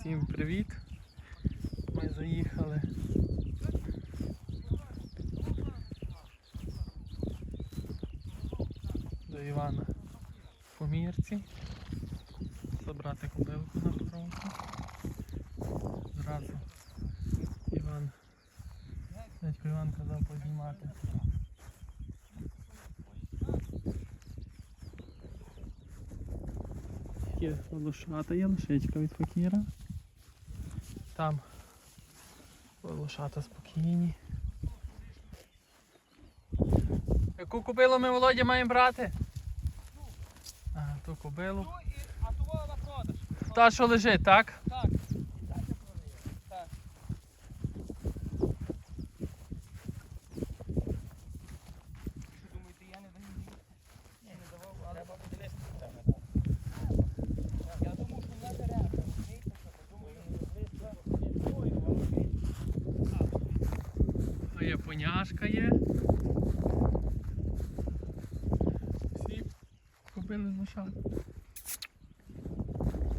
Всім привіт! Ми заїхали. До Івана в Помірці. Забрати кобилку на петровку. Зразу Іван. Дядько Іван казав познімати. Є лошата, є лошечка від факіра. Там лошата спокійні. Яку кобилу ми Володя маємо брати? Ага, ту кобилу. А ту на продаж. Та, що лежить. Так. Що думаєте, я не даю їсти? Я не давав, але треба подивитися. Я думав, що вона бере. Розумієте, що? Думаю, А є поняшка є. Всі кобили лошат.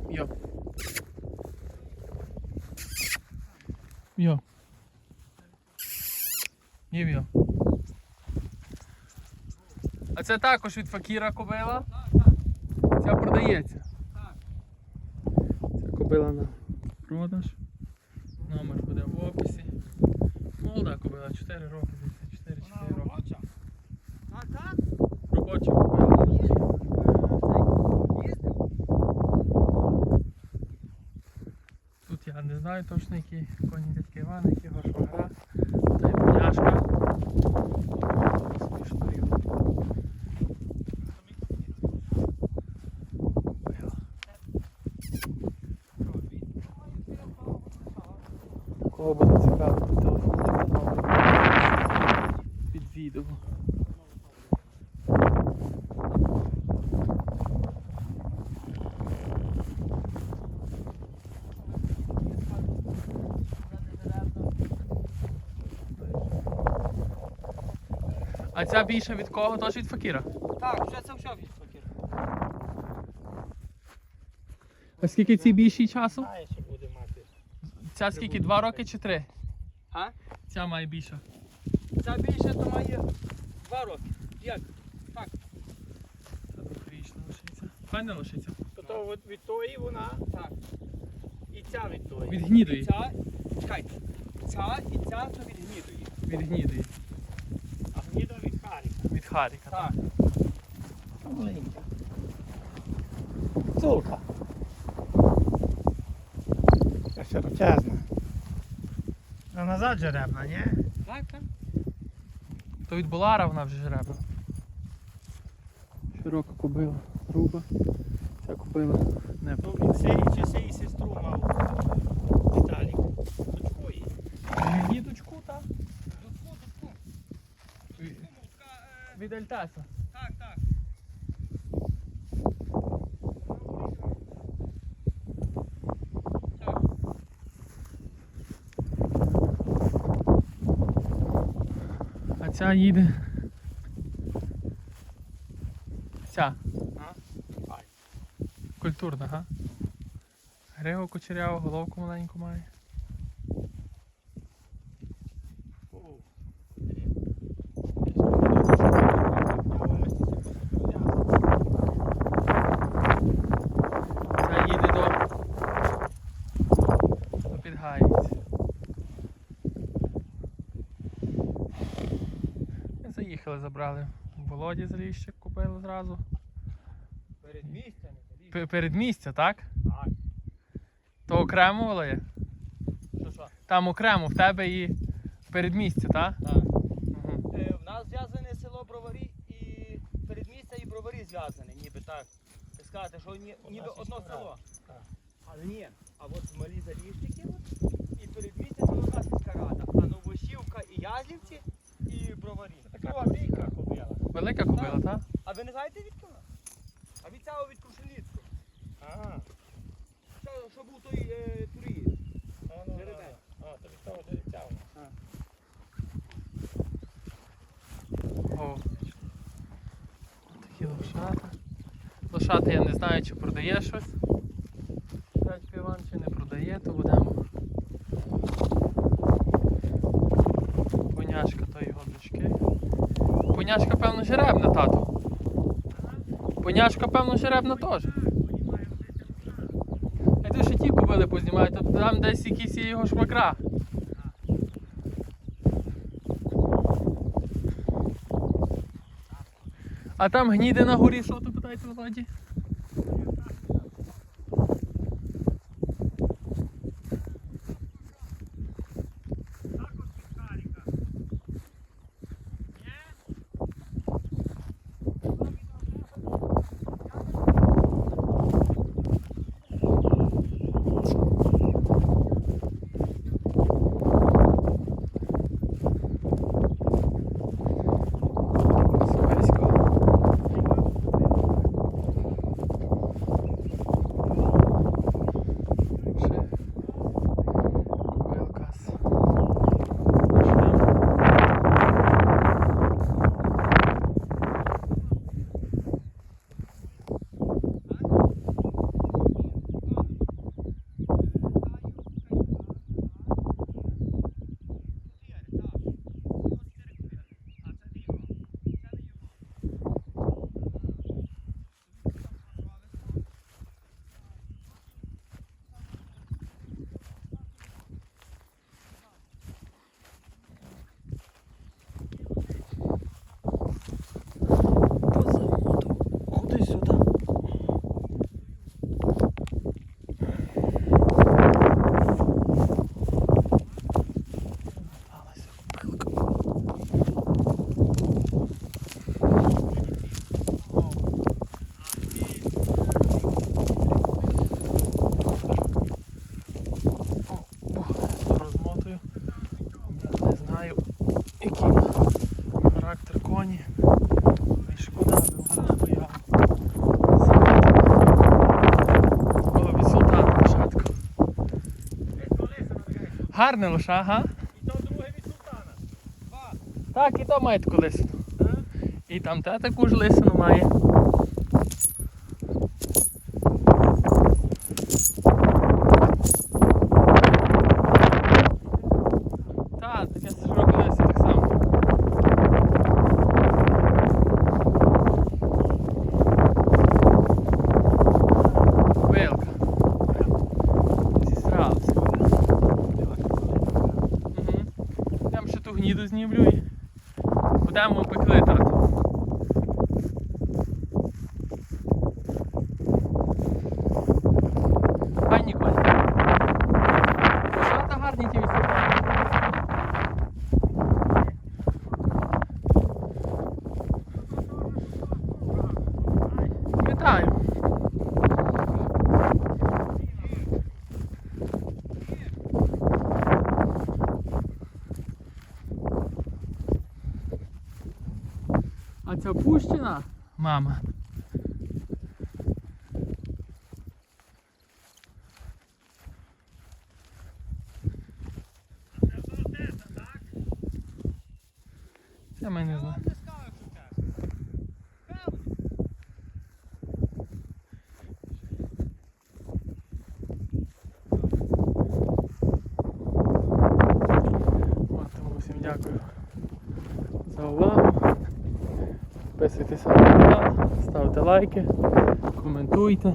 Йо. Йо. Їв йо. А це також від факіра кобила? Ця продається. Так. Ця кобила на продаж. Номер буде в описі. Молода кобила, 4 роки, десь 4-4 роки. А так? Робоча кобила. Тут я не знаю точно, які коні дядька Івана, які його швагра. Та й поняшка. Смішно Кобила. Кого буде цікаво, то телефонуйте під відео. А ця більше від кого? Тож від факіра. Так, вже це все відфотів. А скільки цій більшій часу? Знає, що буде мати. Ця скільки? Два роки чи три? А? Ця має більше. Ця більше то має два роки. Як? Так. Це двохрічна лошиця. Файна лошиця. То, то от від тої вона, Так. і ця від тої. Від гнідої. Ця, чекайте. Ця і ця то від гнідої. Від гнідої. А гніда від Харіка. Від Харіка. Так. Маленька. Цулка. Широчезна. А назад жеребна, ні? Так, так. То від Болара вона вже жеребна. Широка кобила, груба. Ця кобила не Ну, він сеї чи сеї сестру мав. Віталік. Дочку її. Гнідочку, так? Дудку, дудку. Від, Дудка, е, від Альтаса. Так, так. Так. А ця їде. Ця. Культурна, га? Григо кучеряву, головку маленьку має. О. Ця їде до. до Підгаїць. Ми забрали в Володі з Ріщик, купили зразу. Перед місцями. П- Передмістя, так? Так. То окремо Володя? Що що? Там окремо в тебе і передмістя, так? Так. Угу. Е, В нас зв'язане село Броварі і передмістя і Броварі зв'язане, ніби так. Ви сказати, що ні, ніби одно село. Так. Але ні. А от малі заліщики і передмістя це одна сільська рада. А Новосівка і Язівці Велика кобила. Велика кобила, так? А ви не знаєте від кого? А від цього від Крушеницького. А, Що, що був той е, туріст. а, ну, Жеребець. а, то від того жеребця вона. О. Такі лошата. Лошата я не знаю, чи продає щось. Дядько Іван чи не продає то будемо. Поняшка то його дочки. Поняшка, певно, жеребна, тато. Поняшка, певно, жеребна теж. А ти ще ті купили познімають, тобто там десь якісь його шмакра. А там гніде на горі, що то питається на Совисько. Гарне лоша, ага. І то друге від султана. Два. Так, і то має таку лисину. І там те таку ж лисину має. Так, таке широке лисо так само. Вилка. Зісрався. Угу. Я ще ту гніду знімлю і будемо пекли тату. Пані Коля. Що та гарні ті виступають? Вітаю. А ця пущена? Мама. Це ми не знаю. От, тому всім дякую Підписуйтесь на канал, ставте лайки, коментуйте.